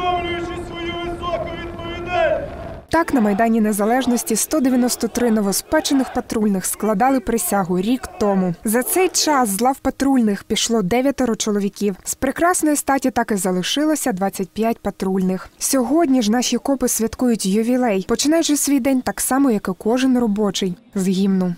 усвідомлюючи свою високу відповідальність. Так, на Майдані Незалежності 193 новоспечених патрульних складали присягу рік тому. За цей час з лав патрульних пішло дев'ятеро чоловіків. З прекрасної статі так і залишилося 25 патрульних. Сьогодні ж наші копи святкують ювілей, починаючи свій день так само, як і кожен робочий з гімну.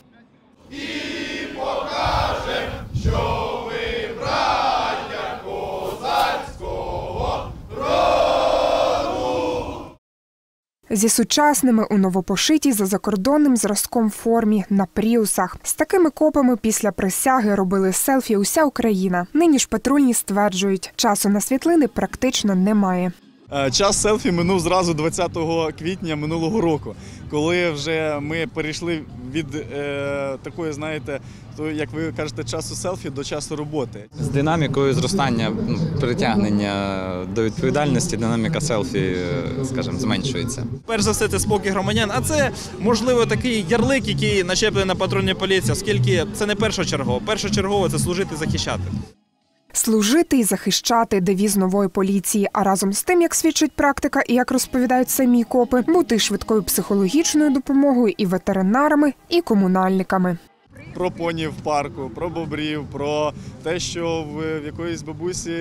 Зі сучасними у новопошитій за закордонним зразком формі на пріусах. З такими копами після присяги робили селфі уся Україна. Нині ж патрульні стверджують, часу на світлини практично немає. Е, Час селфі минув зразу 20 квітня минулого року, коли вже ми перейшли від е, такої, знаєте, то як ви кажете, часу селфі до часу роботи. З динамікою зростання ну, притягнення до відповідальності, динаміка селфі, е, скажімо, зменшується. Перш за все, це спокій громадян, а це можливо такий ярлик, який начеплений на патрульній поліції, оскільки це не першочергово. Першочергово це служити захищати. Служити і захищати девіз нової поліції. А разом з тим, як свідчить практика і як розповідають самі копи, бути швидкою психологічною допомогою і ветеринарами, і комунальниками. Про поні в парку, про бобрів, про те, що в, якоїсь бабусі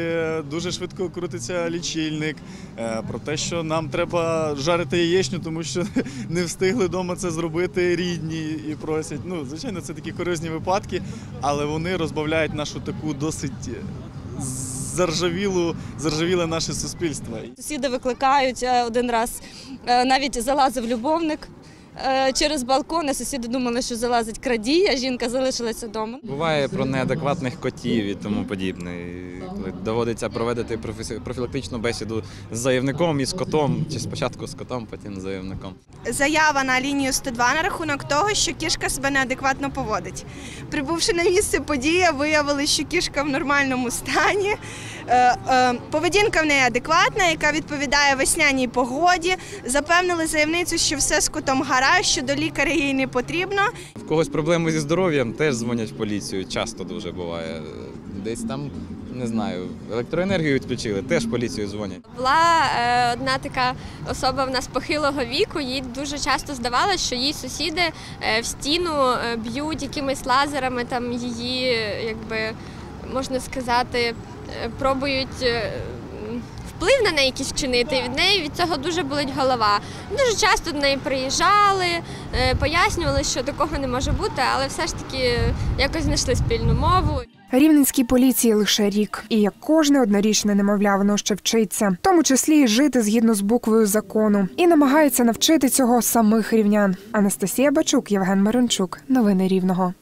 дуже швидко крутиться лічильник, е, про те, що нам треба жарити яєчню, тому що не встигли вдома це зробити рідні і просять. Ну, звичайно, це такі корисні випадки, але вони розбавляють нашу таку досить заржавілу, заржавіле наше суспільство. Сусіди викликають е, один раз. е, Навіть залазив любовник через балкон. і Сусіди думали, що залазить крадій, а жінка залишилася вдома. Буває про неадекватних котів і тому подібне. Коли доводиться проводити профілактичну бесіду з заявником і з котом, чи спочатку з котом, потім з заявником. заява на лінію 102 на рахунок того, що кішка себе неадекватно поводить. Прибувши на місце події, виявили, що кішка в нормальному стані. Е, е, Поведінка в неї адекватна, яка відповідає весняній погоді. Запевнили заявницю, що все з котом гаразд, що до лікаря їй не потрібно. В когось проблеми зі здоров'ям теж дзвонять в поліцію. Часто дуже буває. Десь там, не знаю, електроенергію відключили, теж поліцію дзвонять. Була е, одна така особа в нас похилого віку. Їй дуже часто здавалося, що її сусіди е, в стіну е, б'ють якимись лазерами, там її, якби можна сказати, е, пробують. е, Вплив на неї вчинити, від неї від цього дуже болить голова. Дуже часто до неї приїжджали, е, пояснювали, що такого не може бути, але все ж таки якось знайшли спільну мову. Рівненській поліції лише рік, і як кожне однорічне немовля, воно ще вчиться, в тому числі і жити згідно з буквою закону, і намагається навчити цього самих рівнян. Анастасія Бачук, Євген Мирончук. Новини Рівного.